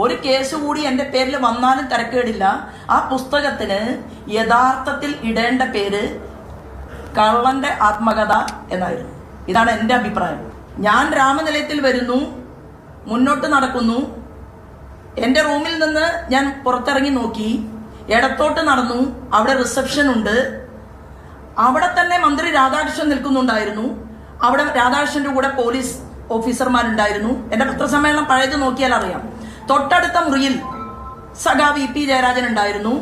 ഒരു കേസ് കൂടി എന്റെ പേരിൽ വന്നാലും തിരക്കേടില്ല. ആ പുസ്തകത്തിന് യഥാർത്ഥത്തിൽ ഇടേണ്ട പേര് കള്ളന്റെ ആത്മകഥ എന്നായിരുന്നു. ഇതാണ് എന്റെ അഭിപ്രായം. ഞാൻ രാമനിലയത്തിൽ വരുന്നു മുന്നോട്ട് നടക്കുന്നു. എന്റെ റൂമിൽ നിന്ന് ഞാൻ പുറത്തിറങ്ങി നോക്കി. ഇടത്തോട്ട് നടന്നു അവിടെ റിസപ്ഷൻ ഉണ്ട്. അവിടെ തന്നെ മന്ത്രി രാധാകൃഷ്ണൻ നിൽക്കുന്നുണ്ടായിരുന്നു. അവിടെ രാധാകൃഷ്ണന്റെ കൂടെ പോലീസ് ഓഫീസർമാരുണ്ടായിരുന്നു. എന്റെ പത്രസമ്മേളനം പഴയത് നോക്കിയാൽ അറിയാം തൊട്ടടുത്ത മുറിയിൽ സഖാവ് ഇ പി ജയരാജൻ ഉണ്ടായിരുന്നു.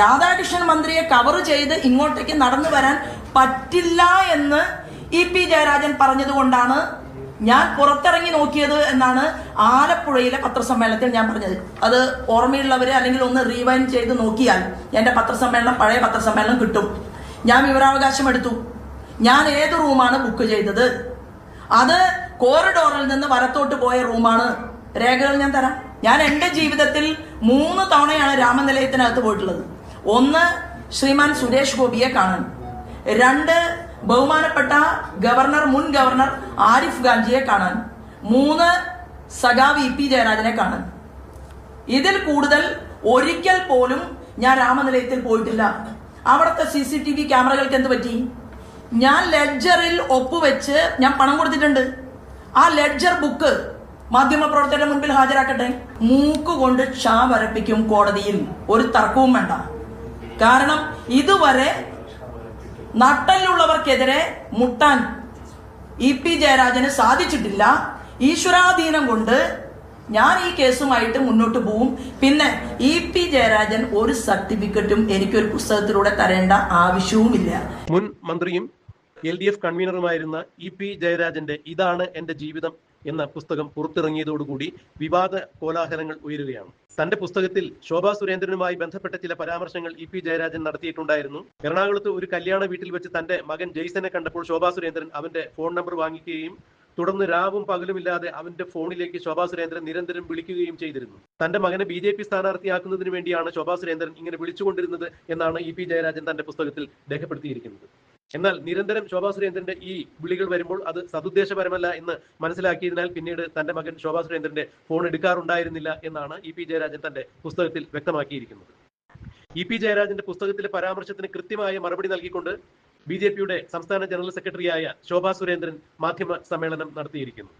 രാധാകൃഷ്ണൻ മന്ത്രിയെ കവർ ചെയ്ത് ഇങ്ങോട്ടേക്ക് നടന്നു വരാൻ പറ്റില്ല എന്ന് ഇ പി ജയരാജൻ പറഞ്ഞതുകൊണ്ടാണ് ഞാൻ പുറത്തിറങ്ങി നോക്കിയത് എന്നാണ് ആലപ്പുഴയിലെ പത്രസമ്മേളനത്തിൽ ഞാൻ പറഞ്ഞത്. അത് ഓർമ്മയുള്ളവരെ അല്ലെങ്കിൽ ഒന്ന് റീവൈൻഡ് ചെയ്ത് നോക്കിയാൽ എന്റെ പത്രസമ്മേളനം പഴയ പത്രസമ്മേളനം കിട്ടും. ഞാൻ വിവരാവകാശം എടുത്തു. ഞാൻ ഏത് റൂമാണ് ബുക്ക് ചെയ്തത്? അത് കോറിഡോറിൽ നിന്ന് വലത്തോട്ട് പോയ റൂമാണ്. രേഖകൾ ഞാൻ തരാം. ഞാൻ എന്റെ ജീവിതത്തിൽ മൂന്ന് തവണയാണ് രാമനിലയത്തിനകത്ത് പോയിട്ടുള്ളത്. ഒന്ന് ശ്രീമാൻ സുരേഷ് ഗോപിയെ കാണാൻ. രണ്ട് ബഹുമാനപ്പെട്ട ഗവർണർ മുൻ ഗവർണർ ആരിഫ് ഗാന്ധിയെ കാണാൻ. മൂന്ന് സഖാവ് ഇ പി ജയരാജനെ കാണാൻ. ഇതിൽ കൂടുതൽ ഒരിക്കൽ പോലും ഞാൻ രാമനിലയത്തിൽ പോയിട്ടില്ല. അവിടുത്തെ സി സി ടി വി ക്യാമറകൾക്ക് എന്ത് പറ്റി? ഞാൻ ലെഡ്ജറിൽ ഒപ്പുവെച്ച് ഞാൻ പണം കൊടുത്തിട്ടുണ്ട്. ആ ലെഡ്ജർ ബുക്ക് മാധ്യമപ്രവർത്തകരുടെ മുൻപിൽ ഹാജരാക്കട്ടെ? മൂക്കുകൊണ്ട് ക്ഷാ വരപ്പിക്കും കോടതിയിൽ. ഒരു തർക്കവും വേണ്ട. കാരണം ഇതുവരെ നട്ടലിലുള്ളവർക്കെതിരെ മുട്ടാൻ ഇ പി ജയരാജന് സാധിച്ചിട്ടില്ല. ഈശ്വരാധീനം കൊണ്ട് ഞാൻ ഈ കേസുമായിട്ട് മുന്നോട്ട് പോവും. പിന്നെ ഇ പി ജയരാജൻ ഒരു സർട്ടിഫിക്കറ്റും എനിക്കൊരു പുസ്തകത്തിലൂടെ തരേണ്ട ആവശ്യവുമില്ല. മുൻ മന്ത്രിയും എൽ ഡി എഫ് കൺവീനറുമായിരുന്ന ഇ പി ജയരാജന്റെ ഇതാണ് എന്റെ ജീവിതം എന്ന പുസ്തകം പുറത്തിറങ്ങിയതോടുകൂടി വിവാദ കോലാഹലങ്ങൾ ഉയരുകയാണ്. തന്റെ പുസ്തകത്തിൽ ശോഭാ സുരേന്ദ്രനുമായി ബന്ധപ്പെട്ട ചില പരാമർശങ്ങൾ ഇ പി ജയരാജൻ നടത്തിയിട്ടുണ്ടായിരുന്നു. എറണാകുളത്ത് ഒരു കല്യാണ വീട്ടിൽ വെച്ച് തന്റെ മകൻ ജെയ്സനെ കണ്ടപ്പോൾ ശോഭാ സുരേന്ദ്രൻ അവന്റെ ഫോൺ നമ്പർ വാങ്ങിക്കുകയും തുടർന്ന് രാവും പകലുമില്ലാതെ അവന്റെ ഫോണിലേക്ക് ശോഭാ സുരേന്ദ്രൻ നിരന്തരം വിളിക്കുകയും ചെയ്തിരുന്നു. തന്റെ മകനെ ബി ജെ പി സ്ഥാനാർത്ഥിയാക്കുന്നതിന് വേണ്ടിയാണ് ശോഭാ സുരേന്ദ്രൻ ഇങ്ങനെ വിളിച്ചുകൊണ്ടിരുന്നത് എന്നാണ് ഇ പി ജയരാജൻ തന്റെ പുസ്തകത്തിൽ രേഖപ്പെടുത്തിയിരിക്കുന്നത്. എന്നാൽ നിരന്തരം ശോഭാ സുരേന്ദ്രന്റെ ഈ വിളികൾ വരുമ്പോൾ അത് സതുദ്ദേശപരമല്ല എന്ന് മനസ്സിലാക്കിയതിനാൽ പിന്നീട് തന്റെ മകൻ ശോഭാ സുരേന്ദ്രന്റെ ഫോൺ എടുക്കാറുണ്ടായിരുന്നില്ല എന്നാണ് ഇ പി ജയരാജൻ തന്റെ പുസ്തകത്തിൽ വ്യക്തമാക്കിയിരിക്കുന്നത്. ഇ പി ജയരാജന്റെ പുസ്തകത്തിലെ പരാമർശത്തിന് കൃത്യമായ മറുപടി നൽകിക്കൊണ്ട് ബി ജെ പിയുടെ സംസ്ഥാന ജനറൽ സെക്രട്ടറിയായ ശോഭാ സുരേന്ദ്രൻ മാധ്യമ സമ്മേളനം നടത്തിയിരിക്കുന്നു.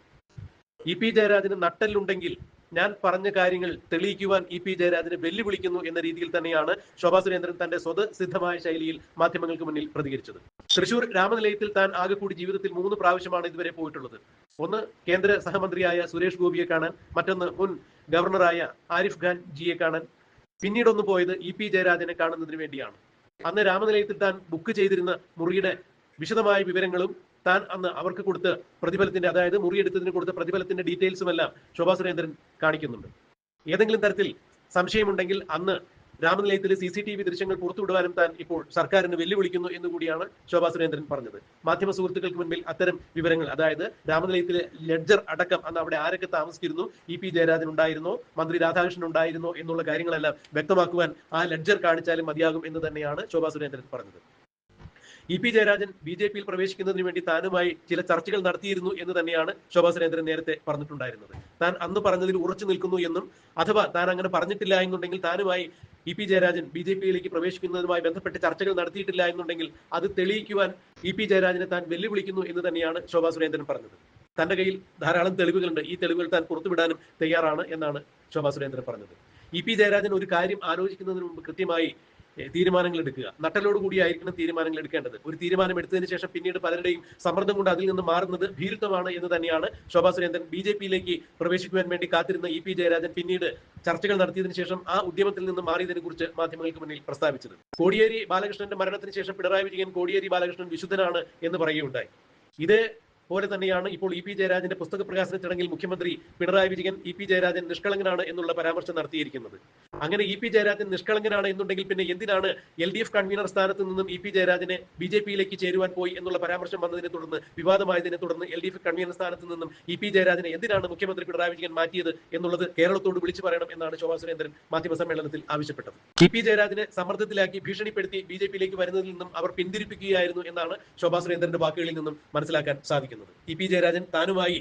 ഇ പി ജയരാജന് നട്ടലുണ്ടെങ്കിൽ ഞാൻ പറഞ്ഞ കാര്യങ്ങൾ തെളിയിക്കുവാൻ ഇ പി ജയരാജനെ വെല്ലുവിളിക്കുന്നു എന്ന രീതിയിൽ തന്നെയാണ് ശോഭാ സുരേന്ദ്രൻ തന്റെ സ്വതസിദ്ധമായ ശൈലിയിൽ മാധ്യമങ്ങൾക്ക് മുന്നിൽ പ്രതികരിച്ചത്. തൃശൂർ രാമനിലയത്തിൽ താൻ ആകെ കൂടി ജീവിതത്തിൽ മൂന്ന് പ്രാവശ്യമാണ് ഇതുവരെ പോയിട്ടുള്ളത്. ഒന്ന് കേന്ദ്ര സഹമന്ത്രിയായ സുരേഷ് ഗോപിയെ കാണാൻ മറ്റൊന്ന് മുൻ ഗവർണറായ ആരിഫ് ഖാൻ ജിയെ കാണാൻ. പിന്നീടൊന്ന് പോയത് ഇ പി ജയരാജനെ കാണുന്നതിന് വേണ്ടിയാണ്. അന്ന് രാമനിലയത്തിൽ താൻ ബുക്ക് ചെയ്തിരുന്ന മുറിയുടെ വിശദമായ വിവരങ്ങളും താൻ അന്ന് അവർക്ക് കൊടുത്ത പ്രതിഫലത്തിന്റെ അതായത് മുറിയെടുത്തതിന് കൊടുത്ത പ്രതിഫലത്തിന്റെ ഡീറ്റെയിൽസും എല്ലാം ശോഭാ സുരേന്ദ്രൻ കാണിക്കുന്നുണ്ട്. ഏതെങ്കിലും തരത്തിൽ സംശയമുണ്ടെങ്കിൽ അന്ന് രാമനിലയത്തിലെ സി സി ടി വി ദൃശ്യങ്ങൾ പുറത്തുവിടുവാനും താൻ ഇപ്പോൾ സർക്കാരിന് വെല്ലുവിളിക്കുന്നു എന്ന് കൂടിയാണ് ശോഭാ സുരേന്ദ്രൻ പറഞ്ഞത്. മാധ്യമ സുഹൃത്തുക്കൾക്ക് മുൻപിൽ അത്തരം വിവരങ്ങൾ അതായത് രാമനിലയത്തിലെ ലെഡ്ജർ അടക്കം അന്ന് അവിടെ ആരൊക്കെ താമസിച്ചിരുന്നു ഇ പി ജയരാജൻ ഉണ്ടായിരുന്നോ മന്ത്രി രാധാകൃഷ്ണൻ ഉണ്ടായിരുന്നോ എന്നുള്ള കാര്യങ്ങളെല്ലാം വ്യക്തമാക്കുവാൻ ആ ലെഡ്ജർ കാണിച്ചാലും മതിയാകും എന്ന് തന്നെയാണ് ശോഭാ സുരേന്ദ്രൻ പറഞ്ഞത്. E P Jayarajan B J പിയിൽ പ്രവേശിക്കുന്നതിന് വേണ്ടി താനുമായി ചില ചർച്ചകൾ നടത്തിയിരുന്നു എന്ന് തന്നെയാണ് ശോഭാ സുരേന്ദ്രൻ നേരത്തെ പറഞ്ഞിട്ടുണ്ടായിരുന്നത്. താൻ അന്ന് പറഞ്ഞതിൽ ഉറച്ചു നിൽക്കുന്നു എന്നും അഥവാ താൻ അങ്ങനെ പറഞ്ഞിട്ടില്ല എന്നുണ്ടെങ്കിൽ താനുമായി E P Jayarajan B J പിയിലേക്ക് പ്രവേശിക്കുന്നതുമായി ബന്ധപ്പെട്ട് ചർച്ചകൾ നടത്തിയിട്ടില്ല എന്നുണ്ടെങ്കിൽ അത് തെളിയിക്കുവാൻ ഇ പി ജയരാജനെ താൻ വെല്ലുവിളിക്കുന്നു എന്ന് തന്നെയാണ് ശോഭാ സുരേന്ദ്രൻ പറഞ്ഞത്. തന്റെ കയ്യിൽ ധാരാളം തെളിവുകളുണ്ട്. ഈ തെളിവുകൾ താൻ പുറത്തുവിടാനും തയ്യാറാണ് എന്നാണ് ശോഭാ സുരേന്ദ്രൻ പറഞ്ഞത്. ഇ പി ജയരാജൻ ഒരു കാര്യം ആലോചിക്കുന്നതിന് മുമ്പ് കൃത്യമായി തീരുമാനങ്ങൾ എടുക്കുക. നട്ടലോട് കൂടിയായിരിക്കണം തീരുമാനങ്ങൾ എടുക്കേണ്ടത്. ഒരു തീരുമാനം എടുത്തതിന് ശേഷം പിന്നീട് പലരുടെയും സമ്മർദ്ദം കൊണ്ട് അതിൽ നിന്ന് മാറുന്നത് ഭീരുത്വമാണ് എന്ന് തന്നെയാണ് ശോഭാ സുരേന്ദ്രൻ ബി ജെ പിയിലേക്ക് പ്രവേശിക്കുവാൻ വേണ്ടി കാത്തിരുന്ന ഇ പി ജയരാജൻ പിന്നീട് ചർച്ചകൾ നടത്തിയതിനു ശേഷം ആ ഉദ്യമത്തിൽ നിന്ന് മാറിയതിനെ കുറിച്ച് മാധ്യമങ്ങൾക്ക് മുന്നിൽ പ്രസ്താവിച്ചത്. കോടിയേരി ബാലകൃഷ്ണന്റെ മരണത്തിന് ശേഷം പിണറായി വിജയൻ കോടിയേരി ബാലകൃഷ്ണൻ വിശുദ്ധനാണ് എന്ന് പറയുകയുണ്ടായി. ഇത് പോലെ തന്നെയാണ് ഇപ്പോൾ ഇ പി ജയരാജന്റെ പുസ്തക പ്രകാശന ചടങ്ങിൽ മുഖ്യമന്ത്രി പിണറായി വിജയൻ ഇ പി ജയരാജൻ നിഷ്കളങ്കനാണ് എന്നുള്ള പരാമർശം നടത്തിയിരിക്കുന്നത്. അങ്ങനെ ഇ പി ജയരാജൻ നിഷ്കളങ്കനാണ് എന്നുണ്ടെങ്കിൽ പിന്നെ എന്തിനാണ് എൽ ഡി എഫ് കൺവീനർ സ്ഥാനത്ത് നിന്നും ഇ പി ജയരാജനെ ബി ജെ പിയിലേക്ക് ചേരുവാൻ പോയി എന്നുള്ള പരാമർശം വന്നതിനെ തുടർന്ന് വിവാദമായതിനെ തുടർന്ന് എൽ ഡി എഫ് കൺവീനർ സ്ഥാനത്ത് നിന്നും ഇ പി ജയരാജനെ എന്തിനാണ് മുഖ്യമന്ത്രി പിണറായി വിജയൻ മാറ്റിയത് എന്നുള്ളത് കേരളത്തോട് വിളിച്ചു പറയണം എന്നാണ് ശോഭാ സുരേന്ദ്രൻ മാധ്യമ സമ്മേളനത്തിൽ ആവശ്യപ്പെട്ടത്. ഇ പി ജയരാജനെ സമ്മർദ്ദത്തിലാക്കി ഭീഷണിപ്പെടുത്തി ബി ജെ പിയിലേക്ക് വരുന്നതിൽ നിന്നും അവർ പിന്തിരിപ്പിക്കുകയായിരുന്നു എന്നാണ് ശോഭാ സുരേന്ദ്രന്റെ വാക്കുകളിൽ നിന്നും മനസ്സിലാക്കാൻ സാധിക്കുന്നത്. ഇ പി ജയരാജൻ താനുമായി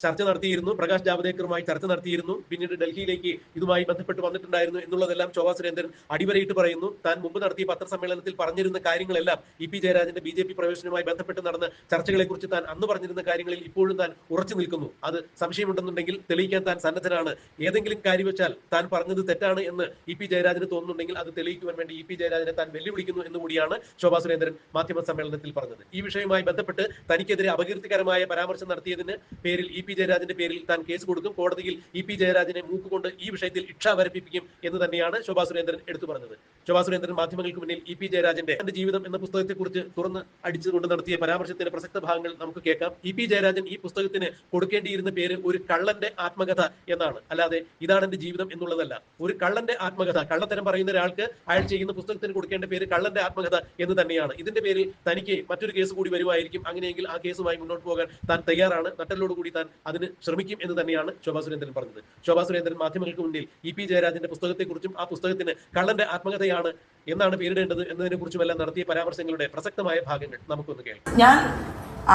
ചർച്ച നടത്തിയിരുന്നു. പ്രകാശ് ജാവദേക്കറുമായി ചർച്ച നടത്തിയിരുന്നു. പിന്നീട് ഡൽഹിയിലേക്ക് ഇതുമായി ബന്ധപ്പെട്ട് വന്നിട്ടുണ്ടായിരുന്നു എന്നുള്ളതെല്ലാം ശോഭാ സുരേന്ദ്രൻ അടിവരയിട്ട് പറയുന്നു. താൻ മുമ്പ് നടത്തിയ പത്രസമ്മേളനത്തിൽ പറഞ്ഞിരുന്ന കാര്യങ്ങളെല്ലാം E P Jayarajan B J P പ്രവേശനവുമായി ബന്ധപ്പെട്ട് നടന്ന ചർച്ചകളെക്കുറിച്ച് താൻ അന്ന് പറഞ്ഞിരുന്ന കാര്യങ്ങളിൽ ഇപ്പോഴും താൻ ഉറച്ചു നിൽക്കുന്നു. അത് സംശയമുണ്ടെന്നുണ്ടെങ്കിൽ തെളിയിക്കാൻ താൻ സന്നദ്ധനാണ്. ഏതെങ്കിലും കാര്യം വെച്ചാൽ താൻ പറഞ്ഞത് തെറ്റാണ് എന്ന് ഇ പി ജയരാജന് തോന്നുന്നുണ്ടെങ്കിൽ അത് തെളിയിക്കുവാൻ വേണ്ടി ഇ പി ജയരാജനെ താൻ വെല്ലുവിളിക്കുന്നു എന്ന് കൂടിയാണ് ശോഭാ സുരേന്ദ്രൻ മാധ്യമ സമ്മേളനത്തിൽ പറഞ്ഞത്. ഈ വിഷയവുമായി ബന്ധപ്പെട്ട് തനിക്കെതിരെ അപകീർത്തികരമായ പരാമർശം നടത്തിയതിന് പേരിൽ ഇ പി ജയരാജന്റെ പേരിൽ താൻ കേസ് കൊടുക്കും. കോടതിയിൽ ഇ പി ജയരാജനെ മൂക്കുകൊണ്ട് ഈ വിഷയത്തിൽ ഇക്ഷ വരപ്പിക്കും എന്ന് തന്നെയാണ് ശോഭാ സുരേന്ദ്രൻ എടുത്തു പറഞ്ഞത്. ശോഭാ സുരേന്ദ്രൻ മാധ്യമങ്ങൾക്ക് മുന്നിൽ ഇ പി ജയരാജന്റെ തന്റെ ജീവിതം എന്ന പുസ്തകത്തെക്കുറിച്ച് തുറന്ന് അടിച്ചുകൊണ്ട് നടത്തിയ പരാമർശത്തിന്റെ പ്രസക്ത ഭാഗങ്ങൾ നമുക്ക് കേൾക്കാം. ഇ പി ജയരാജൻ ഈ പുസ്തകത്തിന് കൊടുക്കേണ്ടിയിരുന്ന പേര് ഒരു കള്ളന്റെ ആത്മകഥ എന്നാണ്. അല്ലാതെ ഇതാണ് എന്റെ ജീവിതം എന്നുള്ളതല്ല. ഒരു കള്ളന്റെ ആത്മകഥ. കള്ളത്തരം പറയുന്ന ഒരാൾക്ക് അയാൾ ചെയ്യുന്ന പുസ്തകത്തിന് കൊടുക്കേണ്ട പേര് കള്ളന്റെ ആത്മകഥ എന്ന് തന്നെയാണ്. ഇതിന്റെ പേരിൽ തനിക്ക് മറ്റൊരു കേസ് കൂടി വരുമായിരിക്കും. അങ്ങനെയെങ്കിൽ ആ കേസുമായി മുന്നോട്ട് പോകാൻ താൻ തയ്യാറാണ്. നട്ടലോട് കൂടി താൻ അതിന് ശ്രമിക്കും എന്ന് തന്നെയാണ് ശോഭാ സുരേന്ദ്രൻ പറഞ്ഞത്. ശോഭാ സുരേന്ദ്രൻ മാധ്യമങ്ങൾക്ക് മുന്നിൽ ഇ പി ജയരാജന്റെ പുസ്തകത്തെക്കുറിച്ചും ആ പുസ്തകത്തിന് കള്ളന്റെ ആത്മകഥയാണ് എന്നാണ് പേരിടേണ്ടത് എന്നതിനെ കുറിച്ചുമെല്ലാം നടത്തിയ പരാമർശങ്ങളുടെ പ്രസക്തമായ ഭാഗങ്ങൾ നമുക്കൊന്ന് കേൾക്കാം. ഞാൻ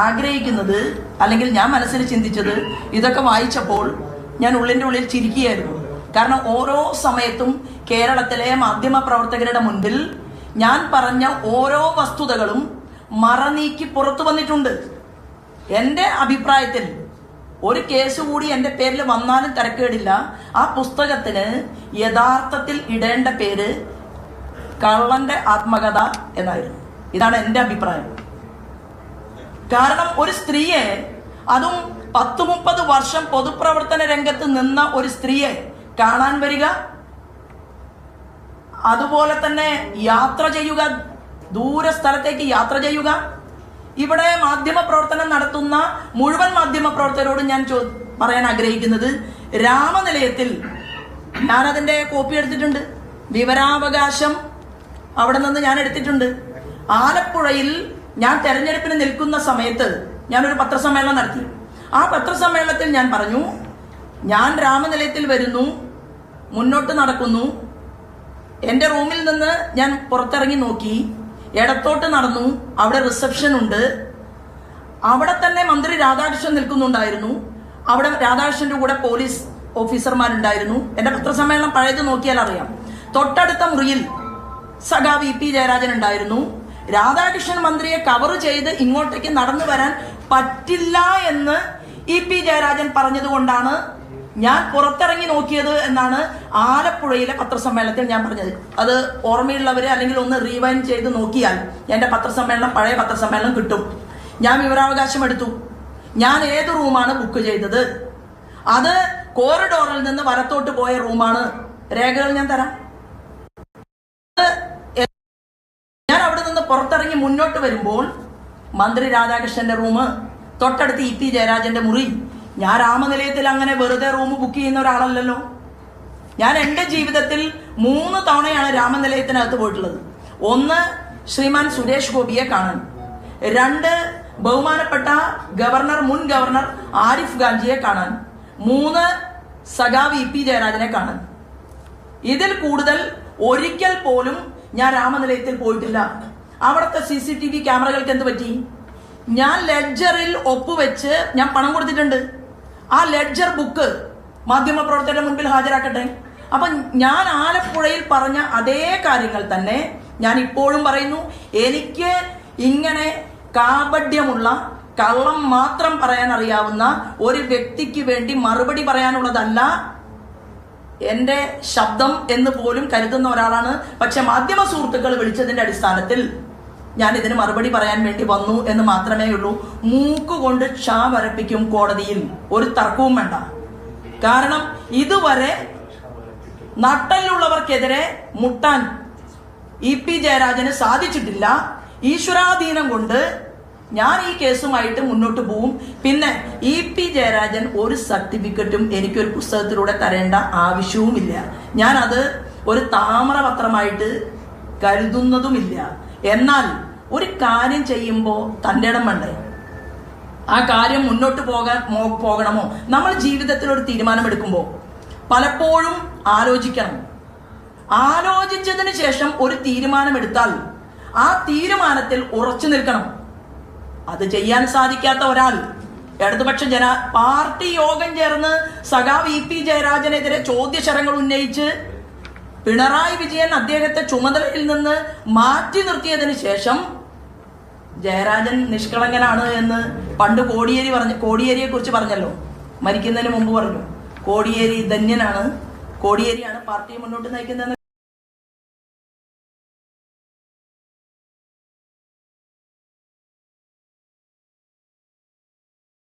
ആഗ്രഹിക്കുന്നത് അല്ലെങ്കിൽ ഞാൻ മനസ്സിൽ ചിന്തിച്ചത് ഇതൊക്കെ വായിച്ചപ്പോൾ ഞാൻ ഉള്ളിന്റെ ഉള്ളിൽ ചിരിക്കുകയായിരുന്നു. കാരണം ഓരോ സമയത്തും കേരളത്തിലെ മാധ്യമ പ്രവർത്തകരുടെ മുൻപിൽ ഞാൻ പറഞ്ഞ ഓരോ വസ്തുതകളും മറനീക്കി പുറത്തു വന്നിട്ടുണ്ട്. എന്റെ അഭിപ്രായത്തിൽ ഒരു കേസ് കൂടി എന്റെ പേരിൽ വന്നാലും തിരക്കേടില്ല. ആ പുസ്തകത്തിന് യഥാർത്ഥത്തിൽ ഇടേണ്ട പേര് കള്ളന്റെ ആത്മകഥ എന്നായിരുന്നു. ഇതാണ് എന്റെ അഭിപ്രായം. കാരണം ഒരു സ്ത്രീയെ അതും പത്ത് മുപ്പത് വർഷം പൊതുപ്രവർത്തന രംഗത്ത് നിന്ന ഒരു സ്ത്രീയെ കാണാൻ വരിക അതുപോലെ തന്നെ യാത്ര ചെയ്യുക ദൂര സ്ഥലത്തേക്ക് യാത്ര ചെയ്യുക ഇവിടെ മാധ്യമ പ്രവർത്തനം നടത്തുന്ന മുഴുവൻ മാധ്യമ പ്രവർത്തകരോട് ഞാൻ പറയാൻ ആഗ്രഹിക്കുന്നത് രാമനിലയത്തിൽ ഞാനതിന്റെ കോപ്പി എടുത്തിട്ടുണ്ട്. വിവരാവകാശം അവിടെ നിന്ന് ഞാൻ എടുത്തിട്ടുണ്ട്. ആലപ്പുഴയിൽ ഞാൻ തെരഞ്ഞെടുപ്പിന് നിൽക്കുന്ന സമയത്ത് ഞാനൊരു പത്രസമ്മേളനം നടത്തി. ആ പത്രസമ്മേളനത്തിൽ ഞാൻ പറഞ്ഞു ഞാൻ രാമനിലയത്തിൽ വരുന്നു മുന്നോട്ട് നടക്കുന്നു. എന്റെ റൂമിൽ നിന്ന് ഞാൻ പുറത്തിറങ്ങി നോക്കി. ഇടത്തോട്ട് നടന്നു. അവിടെ റിസപ്ഷൻ ഉണ്ട്. അവിടെ തന്നെ മന്ത്രി രാധാകൃഷ്ണൻ നിൽക്കുന്നുണ്ടായിരുന്നു. അവിടെ രാധാകൃഷ്ണന്റെ കൂടെ പോലീസ് ഓഫീസർമാരുണ്ടായിരുന്നു എന്റെ പത്രസമ്മേളനം പഴയത് നോക്കിയാൽ അറിയാം. തൊട്ടടുത്ത മുറിയിൽ സഖാ വി പി ജയരാജൻ ഉണ്ടായിരുന്നു. രാധാകൃഷ്ണൻ മന്ത്രിയെ കവർ ചെയ്ത് ഇങ്ങോട്ടേക്ക് നടന്നു വരാൻ പറ്റില്ല എന്ന് ഇ പി ജയരാജൻ പറഞ്ഞതുകൊണ്ടാണ് ഞാൻ പുറത്തിറങ്ങി നോക്കിയത് എന്നാണ് ആലപ്പുഴയിലെ പത്രസമ്മേളനത്തിൽ ഞാൻ പറഞ്ഞത്. അത് ഓർമ്മയുള്ളവരെ അല്ലെങ്കിൽ ഒന്ന് റീവൈൻഡ് ചെയ്ത് നോക്കിയാൽ എന്റെ പത്രസമ്മേളനം പഴയ പത്രസമ്മേളനം കിട്ടും. ഞാൻ വിവരാവകാശം എടുത്തു. ഞാൻ ഏത് റൂമാണ് ബുക്ക് ചെയ്തത്? അത് കോറിഡോറിൽ നിന്ന് വലത്തോട്ട് പോയ റൂമാണ്. രേഖകൾ ഞാൻ തരാം. ഞാൻ അവിടെ നിന്ന് പുറത്തിറങ്ങി മുന്നോട്ട് വരുമ്പോൾ മന്ത്രി രാധാകൃഷ്ണന്റെ റൂം തൊട്ടടുത്ത് ഇ പി ജയരാജന്റെ മുറി ഞാൻ രാമനിലയത്തിൽ അങ്ങനെ വെറുതെ റൂം ബുക്ക് ചെയ്യുന്ന ഒരാളല്ലല്ലോ. ഞാൻ എന്റെ ജീവിതത്തിൽ മൂന്ന് തവണയാണ് രാമനിലയത്തിനകത്ത് പോയിട്ടുള്ളത്. ഒന്ന് ശ്രീമാൻ സുരേഷ് ഗോപിയെ കാണാൻ. രണ്ട് ബഹുമാനപ്പെട്ട ഗവർണർ മുൻ ഗവർണർ ആരിഫ് ഗാന്ധിയെ കാണാൻ. മൂന്ന് സഖാവ് ഇ പി ജയരാജനെ കാണാൻ. ഇതിൽ കൂടുതൽ ഒരിക്കൽ പോലും ഞാൻ രാമനിലയത്തിൽ പോയിട്ടില്ല. അവിടുത്തെ സി സി ടി വി ക്യാമറകൾക്ക് എന്ത് പറ്റി? ഞാൻ ലെഡ്ജറിൽ ഒപ്പുവെച്ച് ഞാൻ പണം കൊടുത്തിട്ടുണ്ട്. ആ ലെഡ്ജർ ബുക്ക് മാധ്യമപ്രവർത്തകരുടെ മുൻപിൽ ഹാജരാക്കട്ടെ. അപ്പൊ ഞാൻ ആലപ്പുഴയിൽ പറഞ്ഞ അതേ കാര്യങ്ങൾ തന്നെ ഞാൻ ഇപ്പോഴും പറയുന്നു. എനിക്ക് ഇങ്ങനെ കാപഡ്യമുള്ള കള്ളം മാത്രം പറയാൻ അറിയാവുന്ന ഒരു വ്യക്തിക്ക് വേണ്ടി മറുപടി പറയാനുള്ളതല്ല എന്റെ ശബ്ദം എന്ന് പോലും കരുതുന്ന ഒരാളാണ്. പക്ഷെ മാധ്യമ സുഹൃത്തുക്കൾ വിളിച്ചതിന്റെ അടിസ്ഥാനത്തിൽ ഞാൻ ഇതിന് മറുപടി പറയാൻ വേണ്ടി വന്നു എന്ന് മാത്രമേ ഉള്ളൂ. മൂക്കുകൊണ്ട് ക്ഷാ വരപ്പിക്കും കോടതിയിൽ. ഒരു തർക്കവും വേണ്ട. കാരണം ഇതുവരെ നട്ടലിലുള്ളവർക്കെതിരെ മുട്ടാൻ ഇ പി ജയരാജന് സാധിച്ചിട്ടില്ല. ഈശ്വരാധീനം കൊണ്ട് ഞാൻ ഈ കേസുമായിട്ട് മുന്നോട്ട് പോവും. പിന്നെ ഇ പി ജയരാജൻ ഒരു സർട്ടിഫിക്കറ്റും എനിക്കൊരു പുസ്തകത്തിലൂടെ തരേണ്ട ആവശ്യവുമില്ല. ഞാനത് ഒരു താമരപത്രമായിട്ട് കരുതുന്നതുമില്ല. എന്നാൽ ഒരു കാര്യം ചെയ്യുമ്പോൾ തന്റെ ഇടം വേണ്ടേ? ആ കാര്യം മുന്നോട്ട് പോകാൻ പോകണമോ? നമ്മൾ ജീവിതത്തിൽ ഒരു തീരുമാനമെടുക്കുമ്പോൾ പലപ്പോഴും ആലോചിക്കണം. ആലോചിച്ചതിന് ശേഷം ഒരു തീരുമാനമെടുത്താൽ ആ തീരുമാനത്തിൽ ഉറച്ചു നിൽക്കണം. അത് ചെയ്യാൻ സാധിക്കാത്ത ഒരാൾ ഇടതുപക്ഷ ജന പാർട്ടി യോഗം ചേർന്ന് സഖാവ് ഇ പി ജയരാജനെതിരെ ചോദ്യശരങ്ങൾ ഉന്നയിച്ച് പിണറായി വിജയൻ അദ്ദേഹത്തെ ചുമതലയിൽ നിന്ന് മാറ്റി നിർത്തിയതിന് ശേഷം ജയരാജൻ നിഷ്കളങ്കനാണ് എന്ന് പണ്ട് കോടിയേരി പറഞ്ഞു കോടിയേരിയെ കുറിച്ച് പറഞ്ഞല്ലോ. മരിക്കുന്നതിന് മുമ്പ് പറഞ്ഞു. കോടിയേരി ധന്യനാണ്. കോടിയേരിയാണ് പാർട്ടിയെ മുന്നോട്ട് നയിക്കുന്നതെന്ന്